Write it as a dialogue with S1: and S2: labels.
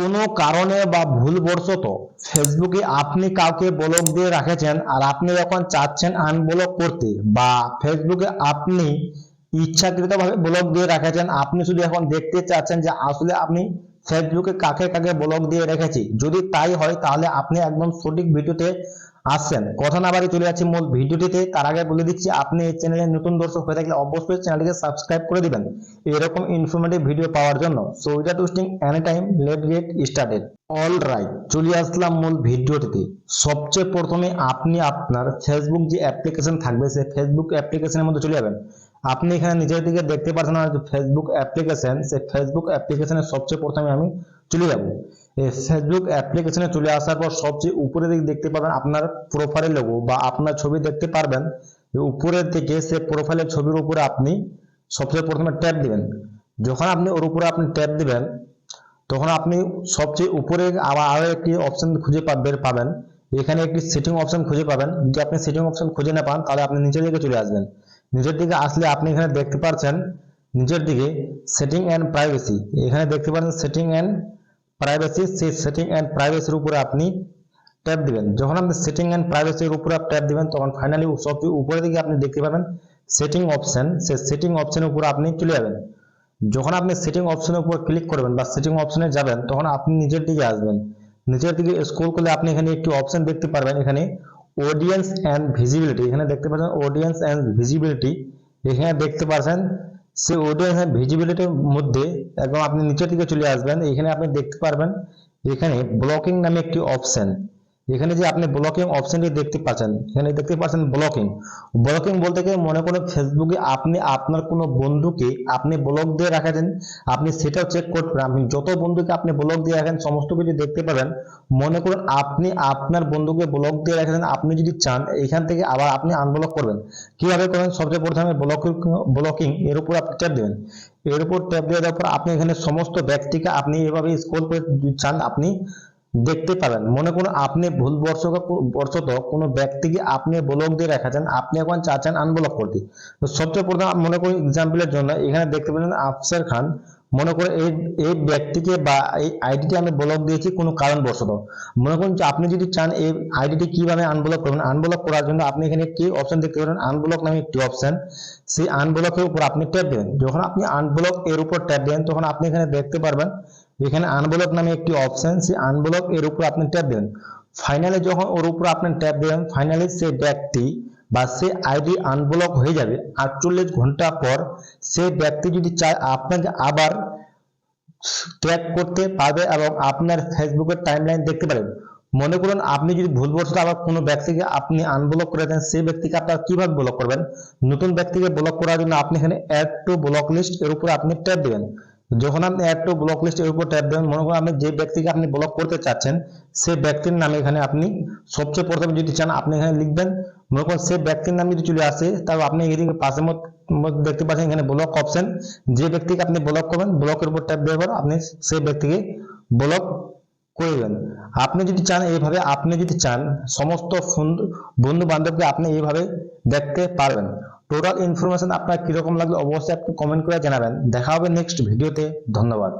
S1: কোনো কারণে বা ভুলবশত ফেসবুকে আপনি কাউকে ব্লক দিয়ে রাখেছেন আর আপনি যখন চাচ্ছেন আনব্লক করতে বা ফেসবুকে আপনি ইচ্ছাকৃতভাবে ব্লক দিয়ে রাখেছেন, আপনি শুধু এখন দেখতে চাচ্ছেন যে আসলে আপনি ফেসবুকে কাকে কাকে ব্লক দিয়ে রেখেছি। যদি তাই হয়, তাহলে আপনি একদম সঠিক ভিডিওতে আসছেন। কথা না বাড়ি চলে যাচ্ছি মূল ভিডিওটিতে। তার আগে বলে দিচ্ছি, আপনি এই চ্যানেলে নতুন দর্শক হয়ে থাকলে অবশ্যই চ্যানেলটিকে সাবস্ক্রাইব করে দিবেন। এরকম ইনফরমেটিভ ভিডিও পাওয়ার জন্য। So without wasting any time let get started all right চলে আসলাম মূল ভিডিওটিতে। সবচেয়ে প্রথমে আপনি আপনার ফেসবুক যে অ্যাপ্লিকেশন থাকবে, সেই ফেসবুক অ্যাপ্লিকেশনের মধ্যে চলে যাবেন। আপনি এখানে নিজের দিকে দেখতে পাচ্ছেন যে ফেসবুক অ্যাপ্লিকেশন সেই ফেসবুক অ্যাপ্লিকেশনের সবচেয়ে প্রথমে আমি চলে যাব। এই ফেসবুক অ্যাপ্লিকেশনে চলে আসার পর সবচেয়ে উপরে দিকে দেখতে পাবেন আপনার প্রোফাইল লোগো বা আপনার ছবি দেখতে পারবেন উপরের দিকে সে প্রোফাইলের ছবির উপরে আপনি সবচেয়ে প্রথমে ট্যাপ দিবেন। যখন আপনি ওর উপরে আপনি ট্যাপ দিবেন, তখন আপনি সবচেয়ে উপরে আবার আরও একটি অপশন খুঁজে বের পাবেন। এখানে একটি সেটিং অপশন খুঁজে পাবেন। যদি আপনি সেটিং অপশন খুঁজে না পান, তাহলে আপনি নিচের দিকে চলে আসবেন। নিচের দিকে আসলে আপনি এখানে দেখতে পাচ্ছেন নিচের দিকে সেটিং অ্যান্ড প্রাইভেসি এখানে দেখতে পাচ্ছেন সেটিং অ্যান্ড প্রাইভেসি সেই সেটিং অ্যান্ড প্রাইভেসির উপরে আপনি ট্যাপ দিবেন। যখন আপনি সেটিং অ্যান্ড প্রাইভেসির উপরে ট্যাপ দিবেন, তখন ফাইনালি সবচেয়ে উপরের দিকে আপনি দেখতে পাবেন সেটিং অপশন সেই সেটিং অপশনের উপরে আপনি চলে যাবেন। যখন আপনি সেটিং অপশনের উপর ক্লিক করবেন বা সেটিং অপশনে যাবেন, তখন আপনি নিজের দিকে আসবেন। নিচের দিকে স্ক্রল করলে আপনি এখানে একটি অপশন দেখতে পারবেন। এখানে অডিয়েন্স অ্যান্ড ভিজিবিলিটি এখানে দেখতে পাচ্ছেন অডিয়েন্স অ্যান্ড ভিজিবিলিটি এখানে দেখতে পাচ্ছেন সে অডিয়েন্স অ্যান্ড ভিজিবিলিটির মধ্যে একদম আপনি নিচের দিকে চলে আসবেন, এখানে আপনি দেখতে পারবেন এখানে ব্লকিং নামে একটি অপশন এখানে যে আপনি ব্লকিং অপশনটি দেখতে পাচ্ছেন, এখানে দেখতে পাচ্ছেন ব্লকিং ব্লকিং বলতে গিয়ে মনে করুন ফেসবুকে আপনি, আপনার কোনো বন্ধুকে আপনি ব্লক দিয়ে রাখেছেন, আপনি সেটাও চেক করবেন আপনি যত বন্ধুকে আপনি ব্লক দিয়ে রাখেন, সমস্ত কিছু দেখতে পাবেন। মনে করুন আপনি, আপনার বন্ধুকে ব্লক দিয়ে রেখেছেন, আপনি যদি চান, এখান থেকে আবার আপনি আনব্লক করবেন। কীভাবে করবেন? সবচেয়ে প্রথমে ব্লকিং ব্লকিং এর উপর আপনি ট্যাপ দেবেন। এর উপর ট্যাপ দেওয়ার পর আপনি এখানে সমস্ত ব্যক্তিকে আপনি এভাবে স্ক্রল করে চান, আপনি দেখতে পাবেন। মনে করুন আপনি ভুল বর্ষত কোনো ব্যক্তিকে আপনি ব্লক দিয়ে রেখেছেন, আপনি এখন চাচ্ছেন আনব্লক করতে। তো সবচেয়ে প্রথম মনে করুন এক্সাম্পলের জন্য এখানে দেখতে পেলেন আফসার খান। মনে করে এই এই ব্যক্তিকে বা এই আইডিটি আমি ব্লক দিয়েছি কোনো কারণবশত। মনে করুন যে আপনি যদি চান এই আইডিটি কীভাবে আনব্লক করবেন আনব্লক করার জন্য আপনি এখানে একটি অপশন দেখতে পারেন? আনব্লক নামে একটি অপশন সেই আনব্লকের উপর আপনি ট্যাপ দেবেন। যখন আপনি আনব্লক এর উপর ট্যাপ দেবেন, তখন আপনি এখানে দেখতে পারবেন এখানে আনব্লক নামে একটি অপশন সেই আনব্লক এর উপর আপনি ট্যাপ দেবেন। ফাইনালি যখন ওর উপর আপনি ট্যাপ দেবেন ফাইনালি সেই ব্যক্তি বা সে আইডি আনব্লক হয়ে যাবে, আটচল্লিশ ঘণ্টা পর সে ব্যক্তি যদি চায় আপনাকে আবার ট্র্যাক করতে পারবে এবং আপনার ফেসবুকের টাইমলাইন দেখতে পারেন মনে করুন আপনি যদি ভুলবশত আবার কোনো ব্যক্তিকে আপনি আনব্লক করে দেন, সেই ব্যক্তিকে আপনারা কীভাবে ব্লক করবেন? নতুন ব্যক্তিকে ব্লক করার জন্য আপনি এখানে অ্যাড টু ব্লক লিস্ট এর উপরে আপনি ট্যাপ দিবেন। যখন আপনি অ্যাড টু ব্লক লিস্ট এর উপর ট্যাপ দেবেন, মনে করুন আপনি যে ব্যক্তিকে আপনি ব্লক করতে চাচ্ছেন, সেই ব্যক্তির নামে এখানে আপনি সবচেয়ে প্রথমে যদি চান, আপনি এখানে লিখবেন। মনে করুন সেই ব্যক্তির নাম যদি চলে আসে, তাহলে আপনি এদিকে মধ্যে মধ্যে দেখতে পাচ্ছেন এখানে ব্লক অপশন যে ব্যক্তিকে আপনি ব্লক করবেন ব্লকের উপর ট্যাপ দেওয়ার পর আপনি সেই ব্যক্তিকে ব্লক করে দেবেন। আপনি যদি চান এইভাবে, আপনি যদি চান, সমস্ত বন্ধু বান্ধবকে আপনি এইভাবে দেখতে পারবেন। টোটাল ইনফরমেশন আপনার কীরকম লাগল অবশ্যই আপনি কমেন্ট করে জানাবেন। দেখা হবে নেক্সট ভিডিওতে ধন্যবাদ।